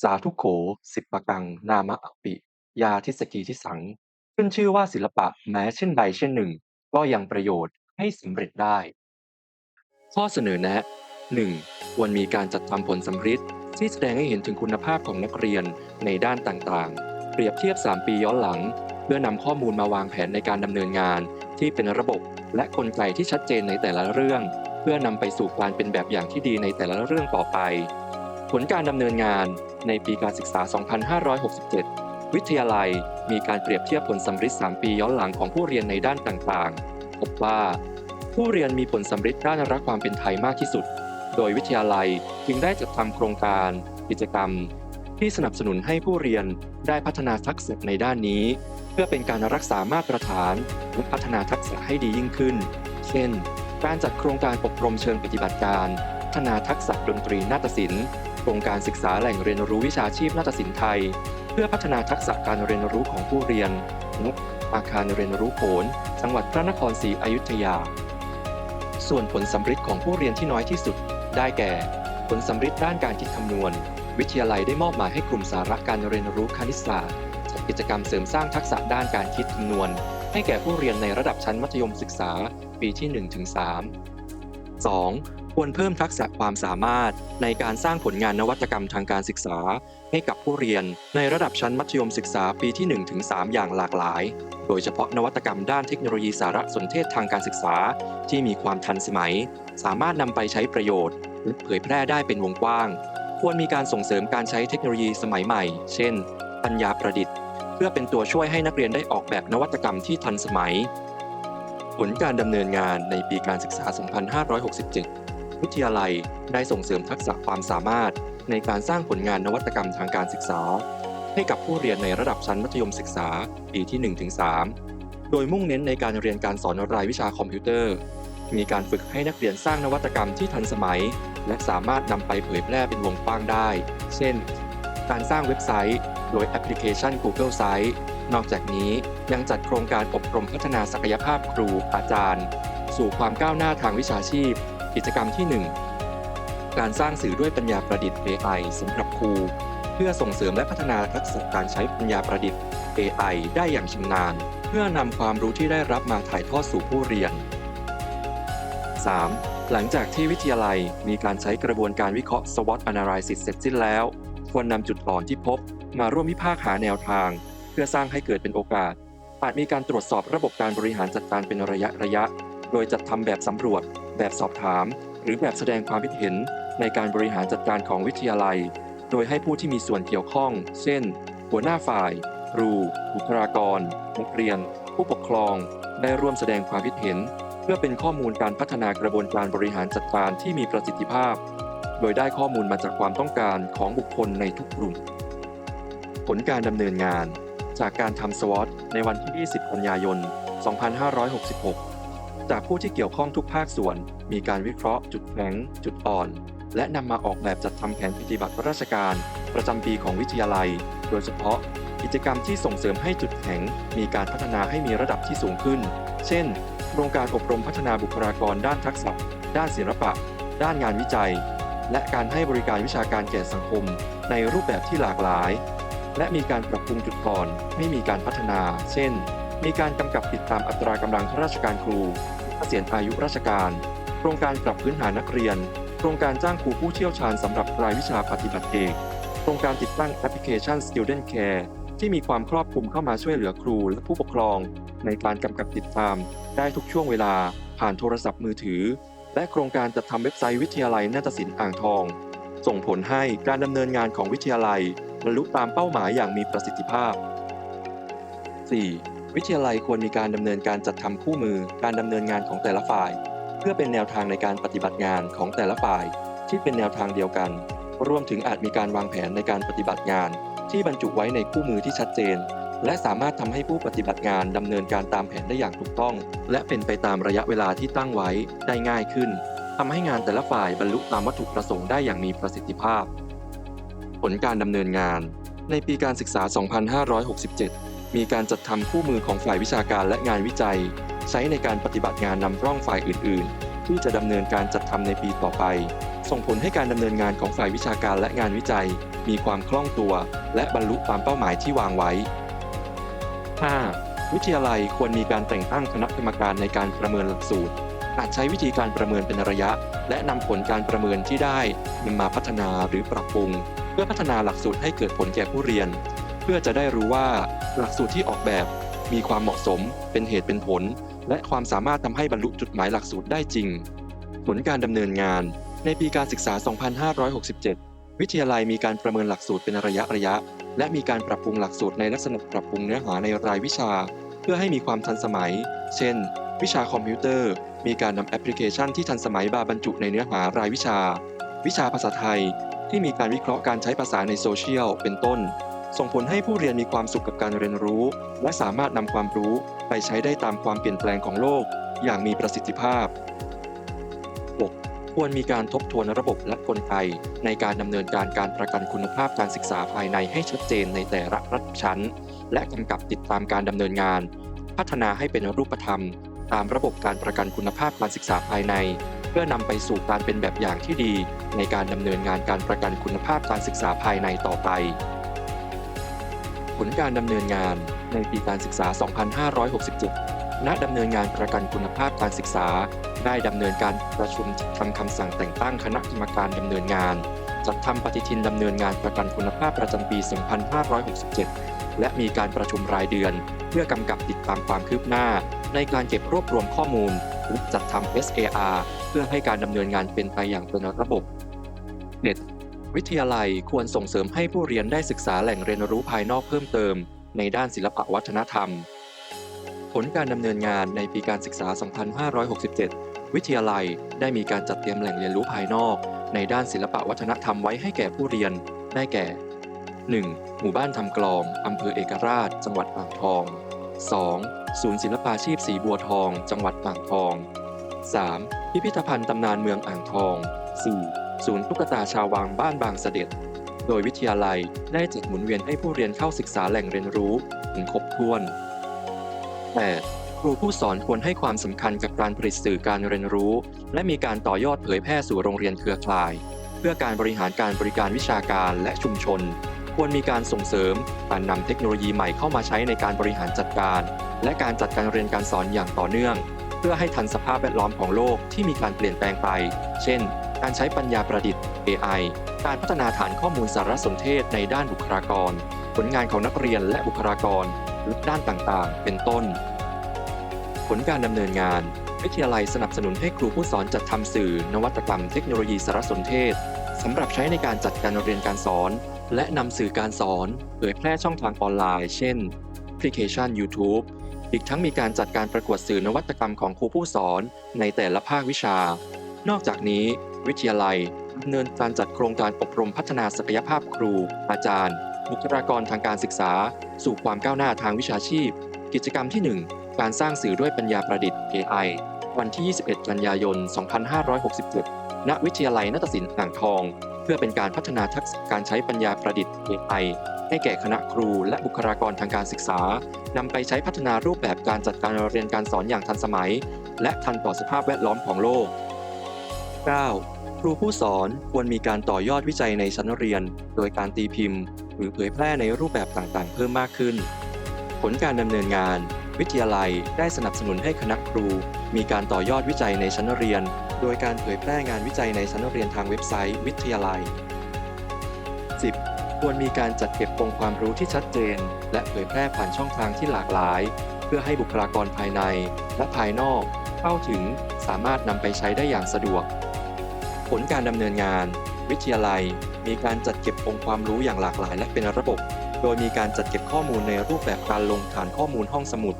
สาธุโข สิปปกัง นามะอัปปิ ยาทิสกีทิสัง ขึ้นชื่อว่าศิลปะแม้เช่นใดเช่นหนึ่ง ก็ยังประโยชน์ให้สำเร็จได้ ข้อเสนอแนะ 1. ควรมีการจัดทำผลสำฤทธิ์ที่แสดงให้เห็นถึงคุณภาพของนักเรียนในด้านต่างๆ เปรียบเทียบ 3 ปีย้อนหลัง เพื่อนำข้อมูลมาวางแผนในการดำเนินงาน ที่เป็นระบบและกลไกที่ชัดเจนในแต่ละเรื่อง เพื่อนำไปสู่การเป็นแบบอย่างที่ดีในแต่ละเรื่องต่อไป ผลการดำเนินงาน ในปีการศึกษา 2567 วิทยาลัยมีการเปรียบเทียบผลสำฤทธิ์3ปีย้อนหลังของผู้เรียนในด้านต่างๆ พบว่า ผู้เรียนมีผลสำฤทธิ์ด้านรักความเป็นไทยมากที่สุด โดยวิทยาลัยจึงได้จัดทำโครงการ กิจกรรม ที่สนับสนุนให้ผู้เรียนได้พัฒนาทักษะในด้านนี้ เพื่อเป็นการรักษามาตรฐานและพัฒนาทักษะให้ดียิ่งขึ้น เช่น การจัดโครงการอบรมเชิงปฏิบัติการพัฒนาทักษะดนตรีนาฏศิลป์ โครงการศึกษาแหล่งเรียนรู้วิชาชีพนาฏศิลป์ไทย เพื่อพัฒนาทักษะการเรียนรู้ของผู้เรียนและอาคารเรียนรู้โขนจังหวัดพระนครศรีอยุธยา ส่วนผลสำฤทธิ์ของผู้เรียนที่น้อยที่สุด ได้แก่ ผลสำฤทธิ์ด้านการคิดคำนวณ วิทยาลัยได้มอบหมายให้กลุ่มสาระการเรียนรู้คณิตศาสตร์จัดกิจกรรมเสริมสร้างทักษะด้านการคิดคำนวณ ให้แก่ผู้เรียนในระดับชั้นมัธยมศึกษา ปีที่ 1-3 2. ควรเพิ่มทักษะความสามารถ ในการสร้างผลงานนวัตกรรมทางการศึกษา ให้กับผู้เรียน ในระดับชั้นมัธยมศึกษาปีที่ 1-3 อย่างหลากหลาย โดยเฉพาะนวัตกรรมด้านเทคโนโลยีสารสนเทศทางการศึกษา ที่มีความทันสมัย สามารถนำไปใช้ประโยชน์และเผยแพร่ได้เป็นวงกว้าง ควรมีการส่งเสริมการใช้เทคโนโลยีสมัยใหม่ เช่น ปัญญาประดิษฐ์ เพื่อเป็นตัวช่วยให้นักเรียนได้ออกแบบนวัตกรรมที่ทันสมัย ผลการดำเนินงานในปีการศึกษา 2567 วิทยาลัยได้ส่งเสริมทักษะความสามารถ ในการสร้างผลงานนวัตกรรมทางการศึกษา ให้กับผู้เรียนในระดับชั้นมัธยมศึกษาปีที่ 1-3 โดยมุ่งเน้นในการเรียนการสอนรายวิชาคอมพิวเตอร์ มีการฝึกให้นักเรียนสร้างนวัตกรรมที่ทันสมัย และสามารถนำไปเผยแพร่เป็นวงกว้างได้ เช่น การสร้างเว็บไซต์ โดยแอปพลิเคชัน Google Site นอกจากนี้ยังจัดโครงการอบรมพัฒนาศักยภาพครูอาจารย์ สู่ความก้าวหน้าทางวิชาชีพ กิจกรรมที่ 1 การสร้างสื่อด้วยปัญญาประดิษฐ์ AI สำหรับครู เพื่อส่งเสริมและพัฒนาทักษะการใช้ปัญญาประดิษฐ์ AI ได้อย่างชำนาญ เพื่อนำความรู้ที่ได้รับมาถ่ายทอดสู่ผู้เรียน 3. หลังจากที่วิทยาลัยมีการใช้กระบวนการวิเคราะห์ SWOT Analysis เสร็จสิ้นแล้ว ควรนำจุดอ่อนที่พบ มาร่วมวิพากษ์หาแนวทาง เพื่อสร้างให้เกิดเป็นโอกาส อาจมีการตรวจสอบระบบการบริหารจัดการเป็นระยะระยะ โดยจัดทำแบบสำรวจ แบบสอบถาม หรือแบบแสดงความคิดเห็นในการบริหารจัดการของวิทยาลัย โดยให้ผู้ที่มีส่วนเกี่ยวข้อง เช่น หัวหน้าฝ่าย ครู บุคลากรนักเรียน ผู้ปกครอง ได้ร่วมแสดงความคิดเห็น เพื่อเป็นข้อมูลการพัฒนากระบวนการบริหารจัดการที่มีประสิทธิภาพ โดยได้ข้อมูลมาจากความต้องการของบุคคลในทุกกลุ่ม ผลการดำเนินงาน จากการทำสวอตในวันที่ 20 กันยายน 2566 จากผู้ที่เกี่ยวข้องทุกภาคส่วน มีการวิเคราะห์ จุดแข็ง จุดอ่อน และนำมาออกแบบจัดทำแผนปฏิบัติราชการ ประจำปีของวิทยาลัย โดยเฉพาะ กิจกรรมที่ส่งเสริมให้จุดแข็ง มีการพัฒนาให้มีระดับที่สูงขึ้น เช่น โครงการอบรมพัฒนาบุคลากรด้านทักษะ ด้านศิลปะ ด้านงานวิจัย และการให้บริการวิชาการแก่สังคม ในรูปแบบที่หลากหลาย และมีการปรับปรุงจุดอ่อนให้มีการพัฒนา เช่น มีการกำกับติดตามอัตรากำลังข้าราชการครูเกษียณอายุราชการ โครงการปรับพื้นฐานนักเรียน โครงการจ้างครูผู้เชี่ยวชาญสำหรับรายวิชาปฏิบัติเอกโครงการติดตั้งแอปพลิเคชัน Student Care ที่มีความครอบคลุมเข้ามาช่วยเหลือครูและผู้ปกครอง ในการกำกับติดตาม ได้ทุกช่วงเวลาผ่านโทรศัพท์มือถือ และโครงการจัดทำเว็บไซต์วิทยาลัยนาฏศิลป์อ่างทอง ส่งผลให้การดำเนินงานของวิทยาลัยบรรลุตามเป้าหมายอย่างมีประสิทธิภาพ 4. วิทยาลัยควรมีการดำเนินการจัดทำคู่มือการดำเนินงานของแต่ละฝ่าย เพื่อเป็นแนวทางในการปฏิบัติงานของแต่ละฝ่ายที่เป็นแนวทางเดียวกัน รวมถึงอาจมีการวางแผนในการปฏิบัติงาน ที่บรรจุไว้ในคู่มือที่ชัดเจน และสามารถทำให้ผู้ปฏิบัติงานดำเนินการตามแผนได้อย่างถูกต้อง และเป็นไปตามระยะเวลาที่ตั้งไว้ได้ง่ายขึ้นทำให้งานแต่ละฝ่ายบรรลุตามวัตถุประสงค์ได้อย่างมีประสิทธิภาพ ผลการดำเนินงาน ในปีการศึกษา 2567 มีการจัดทำคู่มือของฝ่ายวิชาการและงานวิจัย ใช้ในการปฏิบัติงานนำร่องฝ่ายอื่น ๆ ที่จะดำเนินการจัดทำในปีต่อไป ส่งผลให้การดำเนินงานของฝ่ายวิชาการและงานวิจัย มีความคล่องตัว และบรรลุตามเป้าหมายที่วางไว้ 5. วิทยาลัยควรมีการแต่งตั้งคณะกรรมการในการประเมินหลักสูตร อาจใช้วิธีการประเมินเป็นระยะ และนำผลการประเมินที่ได้นำมาพัฒนาหรือปรับปรุง เพื่อพัฒนาหลักสูตรให้เกิดผลแก่ผู้เรียน พื่อจะได้รู้ว่าหลักสูตรที่ออกแบบมีความเหมาะสม เป็นเหตุเป็นผล และความสามารถทำให้บรรลุจุดหมายหลักสูตรได้จริง ผลการดำเนินงาน ในปีการศึกษา 2567 วิทยาลัยมีการประเมินหลักสูตรเป็นระยะระยะ และมีการปรับปรุงหลักสูตรในลักษณะปรับปรุงเนื้อหาในรายวิชา เพื่อให้มีความทันสมัย เช่น วิชาคอมพิวเตอร์ มีการนำแอปพลิเคชันที่ทันสมัยมาบรรจุในเนื้อหารายวิชา วิชาภาษาไทย ที่มีการวิเคราะห์การใช้ภาษาในโซเชียล เป็นต้น ส่งผลให้ผู้เรียนมีความสุขกับการเรียนรู้ และสามารถนำความรู้ไปใช้ได้ตามความเปลี่ยนแปลงของโลก อย่างมีประสิทธิภาพ 6. ควรมีการทบทวนระบบและกลไก ในการดำเนินการการประกันคุณภาพการศึกษาภายในให้ชัดเจนในแต่ละระดับชั้น และกำกับติดตามการดำเนินงาน พัฒนาให้เป็นรูปธรรม ตามระบบการประกันคุณภาพการศึกษาภายใน เพื่อนำไปสู่การเป็นแบบอย่างที่ดี ในการดำเนินงานการประกันคุณภาพการศึกษาภายในต่อไป ผลการดำเนินงานในปีการศึกษา 2567 ณดำเนินงานประกันคุณภาพการศึกษา ได้ดำเนินการประชุมทำคำสั่งแต่งตั้งคณะกรรมการดำเนินงาน จัดทำปฏิทินดำเนินงานประกันคุณภาพประจำปี 2567 และมีการประชุมรายเดือน เพื่อกำกับติดตามความคืบหน้า ในการเก็บรวบรวมข้อมูลและจัดทำ SAR เพื่อให้การดำเนินงานเป็นไปอย่างเป็นระบบ 7. วิทยาลัยควรส่งเสริมให้ผู้เรียนได้ศึกษาแหล่งเรียนรู้ภายนอกเพิ่มเติม ในด้านศิลปวัฒนธรรม ผลการดำเนินงานในปีการศึกษา 2567 วิทยาลัยได้มีการจัดเตรียมแหล่งเรียนรู้ภายนอก ในด้านศิลปวัฒนธรรมไว้ให้แก่ผู้เรียน ได้แก่ 1. หมู่บ้านทำกลองอำเภอเอกราช จังหวัดอ่างทอง 2. ศูนย์ศิลปาชีพสีบัวทอง จังหวัดอ่างทอง 3. พิพิธภัณฑ์ตำนานเมืองอ่างทอง 4. ศูนย์ตุ๊กตาชาววังบ้านบางเสด็จ โดยวิทยาลัยได้จัดหมุนเวียนให้ผู้เรียนเข้าศึกษาแหล่งเรียนรู้ถึงครบถ้วน 8. ครูผู้สอนควรให้ความสำคัญกับการผลิตสื่อการเรียนรู้ และมีการต่อยอดเผยแพร่สู่โรงเรียนเครือข่าย เพื่อการบริหารการบริการวิชาการและชุมชน ควรมีการส่งเสริมการนำเทคโนโลยีใหม่เข้ามาใช้ในการบริหารจัดการ และการจัดการเรียนการสอนอย่างต่อเนื่อง เพื่อให้ทันสภาพแวดล้อมของโลกที่มีการเปลี่ยนแปลงไป เช่น การใช้ปัญญาประดิษฐ์ AI การพัฒนาฐานข้อมูลสารสนเทศในด้านบุคลากร ผลงานของนักเรียนและบุคลากรด้านต่างๆ เป็นต้น ผลการดำเนินงาน วิทยาลัยสนับสนุนให้ครูผู้สอนจัดทำสื่อ นวัตกรรมเทคโนโลยีสารสนเทศสำหรับใช้ในการจัดการเรียนการสอน และนำสื่อการสอนเผยแพร่ช่องทางออนไลน์ เช่นแอปพลิเคชัน YouTube อีกทั้งมีการจัดการประกวดสื่อนวัตกรรมของครูผู้สอนในแต่ละภาควิชา นอกจากนี้ วิทยาลัยดำเนินการจัดโครงการอบรมพัฒนาศักยภาพครู อาจารย์ บุคลากรทางการศึกษา สู่ความก้าวหน้าทางวิชาชีพ กิจกรรมที่ 1 การสร้างสื่อด้วยปัญญาประดิษฐ์ AI วันที่ 21 กันยายน 2567 ณ วิทยาลัยนาฏศิลป์อ่างทอง เพื่อเป็นการพัฒนาทักษะการใช้ปัญญาประดิษฐ์ AI ให้แก่คณะครูและบุคลากรทางการศึกษานำไปใช้พัฒนารูปแบบการจัดการเรียนการสอนอย่างทันสมัย และทันต่อสภาพแวดล้อมของโลก 9. ครูผู้สอนควรมีการต่อยอดวิจัยในชั้นเรียน โดยการตีพิมพ์ หรือเผยแพร่ในรูปแบบต่างๆ เพิ่มมากขึ้น ผลการดำเนินงาน วิทยาลัยได้สนับสนุนให้คณะครู มีการต่อยอดวิจัยในชั้นเรียน โดยการเผยแพร่งานวิจัยในชั้นเรียนทางเว็บไซต์ วิทยาลัย 10. ควรมีการจัดเก็บองค์ความรู้ที่ชัดเจน และเผยแพร่ผ่านช่องทางที่หลากหลาย เพื่อให้บุคลากรภายใน และภายนอก เข้าถึงสามารถนำไปใช้ได้อย่างสะดวก ผลการดำเนินงาน วิทยาลัย มีการจัดเก็บองค์ความรู้อย่างหลากหลายและเป็นระบบ โดยมีการจัดเก็บข้อมูลในรูปแบบการลงฐานข้อมูลห้องสมุด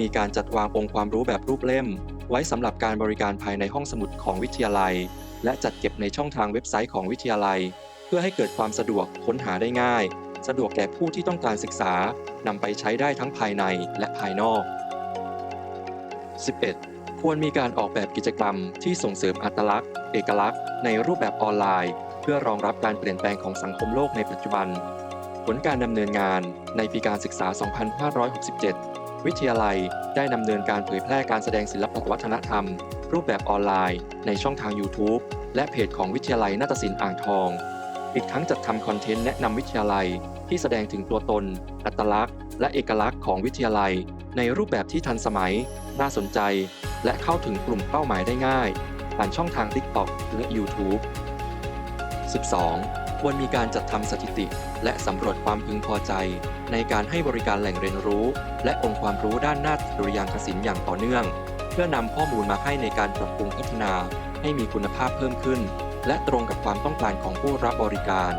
มีการจัดวางองค์ความรู้แบบรูปเล่ม ไว้สำหรับการบริการภายในห้องสมุดของวิทยาลัย และจัดเก็บในช่องทางเว็บไซต์ของวิทยาลัย เพื่อให้เกิดความสะดวกค้นหาได้ง่าย สะดวกแก่ผู้ที่ต้องการศึกษานำไปใช้ได้ทั้งภายในและภายนอก 11. ควรมีการออกแบบกิจกรรมที่ส่งเสริมอัตลักษณ์ เอกลักษณ์ ในรูปแบบออนไลน์ เพื่อรองรับการเปลี่ยนแปลงของสังคมโลกในปัจจุบัน ผลการดำเนินงานในปีการศึกษา 2567 วิทยาลัยได้ดำเนินการเผยแพร่การแสดงศิลปวัฒนธรรม รูปแบบออนไลน์ ในช่องทาง YouTube และเพจของวิทยาลัยนาฏศิลป์อ่างทอง อีกทั้งจัดทำคอนเทนต์แนะนำวิทยาลัย ที่แสดงถึงตัวตน อัตลักษณ์ และเอกลักษณ์ของวิทยาลัย ในรูปแบบที่ทันสมัย น่าสนใจ และเข้าถึงกลุ่มเป้าหมายได้ง่าย ผ่านช่องทาง TikTok และ YouTube 12. ควรมีการจัดทำสถิติ และสำรวจความพึงพอใจ ในการให้บริการแหล่งเรียนรู้ และองค์ความรู้ด้านนาฏดุริยางคศิลป์อย่างต่อเนื่อง เพื่อนำข้อมูลมาให้ในการปรับปรุงพัฒนา ให้มีคุณภาพเพิ่มขึ้น และตรงกับความต้องการของผู้รับบริการ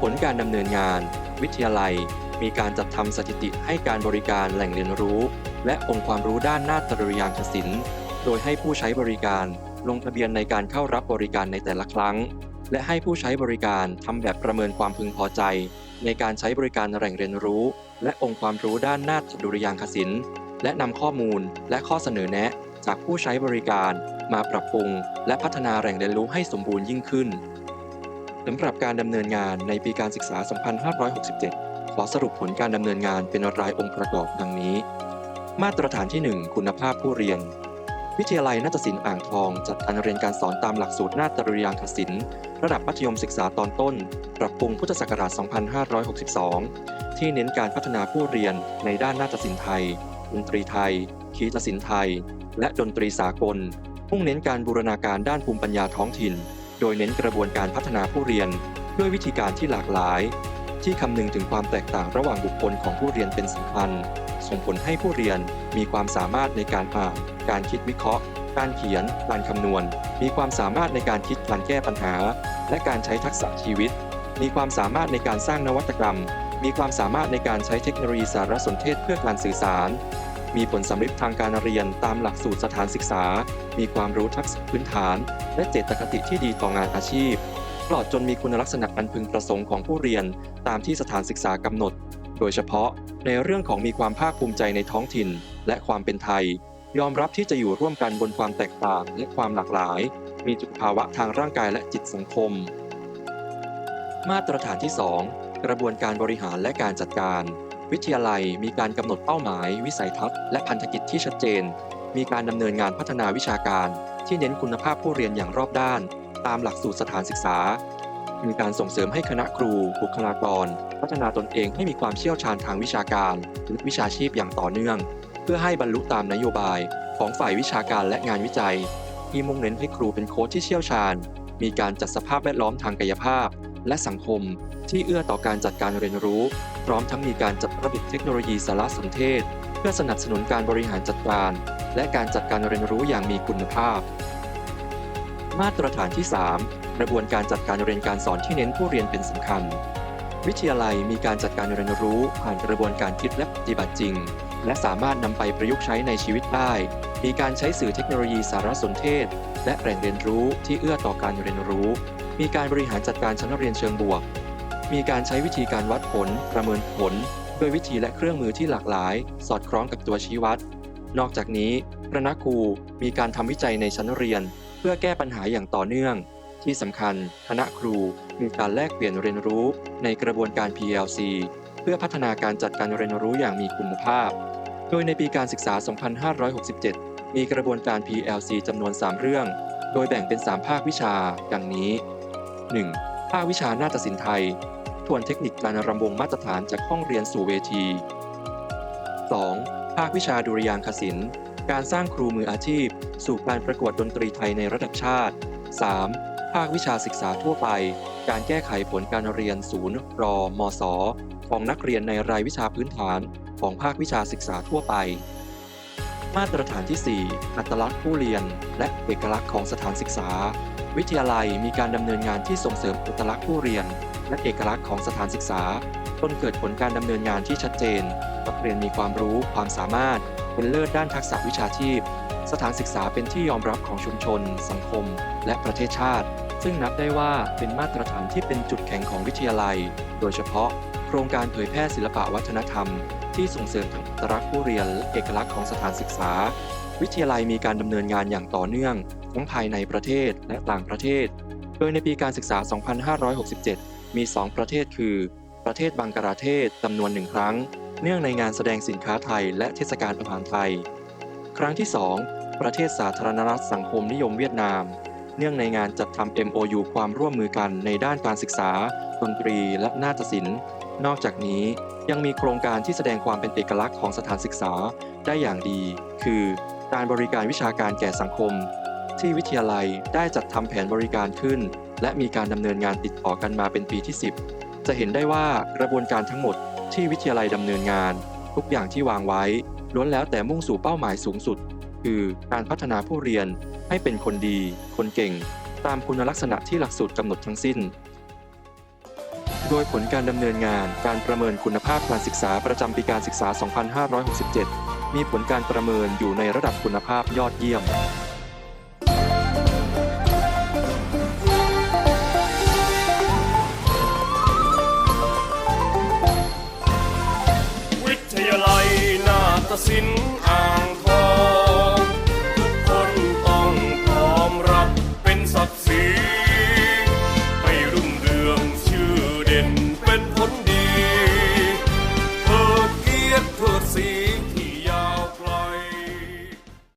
ผลการดำเนินงาน วิทยาลัย มีการจัดทำสถิติให้การบริการแหล่งเรียนรู้ และองค์ความรู้ด้านนาฏริยางคศิลป์ โดยให้ผู้ใช้บริการลงทะเบียนในการเข้ารับบริการในแต่ละครั้ง และให้ผู้ใช้บริการทำแบบประเมินความพึงพอใจ ในการใช้บริการแหล่งเรียนรู้ และองค์ความรู้ด้านนาฏดุริยางคศิลป์และนำข้อมูลและข้อเสนอแนะ จากผู้ใช้บริการ มาปรับปรุง และพัฒนาแหล่งเรียนรู้ให้สมบูรณ์ยิ่งขึ้น สำหรับการดำเนินงานในปีการศึกษา 2567 ขอสรุปผลการดำเนินงานเป็นรายองค์ประกอบดังนี้ มาตรฐานที่ 1 คุณภาพผู้เรียน วิทยาลัยนาฏศิลป์อ่างทอง จัดการเรียนการสอนตามหลักสูตรนาฏริยางคศิลป์ระดับมัธยมศึกษาตอนต้น ปรับปรุงพุทธศักราช 2562 ที่เน้นการพัฒนาผู้เรียนในด้านนาฏศิลป์ไทย ดนตรีไทย คีตศิลป์ไทย และดนตรีสากลมุ่งเน้นการบูรณาการด้านภูมิปัญญาท้องถิ่น โดยเน้นกระบวนการพัฒนาผู้เรียนด้วยวิธีการที่หลากหลาย ที่คำนึงถึงความแตกต่างระหว่างบุคคลของผู้เรียนเป็นสำคัญ ส่งผลให้ผู้เรียนมีความสามารถในการอ่านการคิดวิเคราะห์ การเขียนการคำนวณ มีความสามารถในการคิดการแก้ปัญหา และการใช้ทักษะชีวิต มีความสามารถในการสร้างนวัตกรรม มีความสามารถในการใช้เทคโนโลยีสารสนเทศเพื่อการสื่อสาร มีผลสำเร็จทางการเรียนตามหลักสูตรสถานศึกษา มีความรู้ทักษะพื้นฐาน และเจตคติที่ดีต่องานอาชีพตลอดจนมีคุณลักษณะอันพึงประสงค์ของผู้เรียนตามที่สถานศึกษากำหนด โดยเฉพาะในเรื่องของมีความภาคภูมิใจในท้องถิ่น และความเป็นไทย ยอมรับที่จะอยู่ร่วมกันบนความแตกต่างและความหลากหลาย มีจุดภาวะทางร่างกายและจิตสังคม มาตรฐานที่ 2 กระบวนการบริหารและการจัดการ วิทยาลัยมีการกำหนดเป้าหมาย วิสัยทัศน์และพันธกิจที่ชัดเจน มีการดำเนินงานพัฒนาวิชาการ ที่เน้นคุณภาพผู้เรียนอย่างรอบด้าน ตามหลักสูตรสถานศึกษา มีการส่งเสริมให้คณะครู บุคลากร พัฒนาตนเองให้มีความเชี่ยวชาญทางวิชาการและวิชาชีพอย่างต่อเนื่อง เพื่อให้บรรลุตามนโยบาย ของฝ่ายวิชาการและงานวิจัย ที่มุ่งเน้นให้ครูเป็นโค้ชที่เชี่ยวชาญ มีการจัดสภาพแวดล้อมทางกายภาพ และสังคมที่เอื้อต่อการจัดการเรียนรู้ พร้อมทั้งมีการจัดระบบเทคโนโลยีสารสนเทศ เพื่อสนับสนุนการบริหารจัดการ และการจัดการเรียนรู้อย่างมีคุณภาพ มาตรฐานที่ 3 กระบวนการจัดการเรียนการสอนที่เน้นผู้เรียนเป็นสำคัญ วิทยาลัยมีการจัดการเรียนรู้ผ่านกระบวนการคิดและปฏิบัติจริง และสามารถนำไปประยุกต์ใช้ในชีวิตได้ มีการใช้สื่อเทคโนโลยีสารสนเทศ และแหล่งเรียนรู้ที่เอื้อต่อการเรียนรู้ มีการบริหารจัดการชั้นเรียนเชิงบวก มีการใช้วิธีการวัดผล ประเมินผล ด้วยวิธีและเครื่องมือที่หลากหลาย สอดคล้องกับตัวชี้วัด นอกจากนี้คณะครูมีการทำวิจัยในชั้นเรียน เพื่อแก้ปัญหาอย่างต่อเนื่อง ที่สำคัญ คณะครูมีการแลกเปลี่ยนเรียนรู้ ในกระบวนการ PLC เพื่อพัฒนาการจัดการเรียนรู้อย่างมีคุณภาพ โดยในปีการศึกษา 2567 มีกระบวนการ PLC จำนวน 3 เรื่อง โดยแบ่งเป็น 3 ภาควิชา ดังนี้ 1. ภาควิชานาฏศิลป์ไทย ทวนเทคนิคการรำวงมาตรฐานจากห้องเรียนสู่เวที 2. ภาควิชาดุริยางคศิลป์ การสร้างครูมืออาชีพ สู่การประกวดดนตรีไทยในระดับชาติ 3. ภาควิชาศึกษาทั่วไป การแก้ไขผลการเรียนศูนย์รอมศของนักเรียนในรายวิชาพื้นฐานของภาควิชาศึกษาทั่วไป มาตรฐานที่ 4 อัตลักษณ์ผู้เรียน และเอกลักษณ์ของสถานศึกษา วิทยาลัยมีการดำเนินงานที่ส่งเสริมอัตลักษณ์ผู้เรียน และเอกลักษณ์ของสถานศึกษาจนเกิดผลการดำเนินงานที่ชัดเจนนักเรียนมีความรู้ความสามารถเป็นเลิศด้านทักษะวิชาชีพ สถานศึกษาเป็นที่ยอมรับของชุมชน สังคม และประเทศชาติ ซึ่งนับได้ว่าเป็นมาตรฐานที่เป็นจุดแข็งของวิทยาลัย โดยเฉพาะ โครงการเผยแพร่ศิลปะวัฒนธรรม ที่ส่งเสริมทั้งอัตลักษณ์ผู้เรียนและเอกลักษณ์ของสถานศึกษา วิทยาลัยมีการดำเนินงานอย่างต่อเนื่อง ทั้งภายในประเทศและต่างประเทศ โดยในปีการศึกษา 2567 มี 2 ประเทศคือ ประเทศบังกลาเทศจำนวนหนึ่งครั้ง เนื่องในงานแสดงสินค้าไทย และเทศกาลอาหารไทย ครั้งที่ 2 ประเทศสาธารณรัฐสังคมนิยมเวียดนามเนื่องในงานจัดทำ MOU ความร่วมมือกันในด้านการศึกษา ดนตรี และนาฏศิลป์ นอกจากนี้ยังมีโครงการที่แสดงความเป็นเอกลักษณ์ของสถานศึกษาได้อย่างดี คือการบริการวิชาการแก่สังคม ที่วิทยาลัยได้จัดทำแผนบริการขึ้น และมีการดำเนินงานติดต่อกันมาเป็นปีที่ 10 จะเห็นได้ว่ากระบวนการทั้งหมดที่วิทยาลัยดำเนินงาน ทุกอย่างที่วางไว้ล้วนแล้วแต่มุ่งสู่เป้าหมายสูงสุด คือการพัฒนาผู้เรียนให้เป็นคนดี คนเก่ง ตามคุณลักษณะที่หลักสูตรกำหนดทั้งสิ้น โดยผลการดำเนินงานการประเมินคุณภาพการศึกษาประจำปีการศึกษา 2567 มีผลการประเมินอยู่ในระดับคุณภาพยอดเยี่ยมวิทยาลัยนาฏศิลป์อ่าง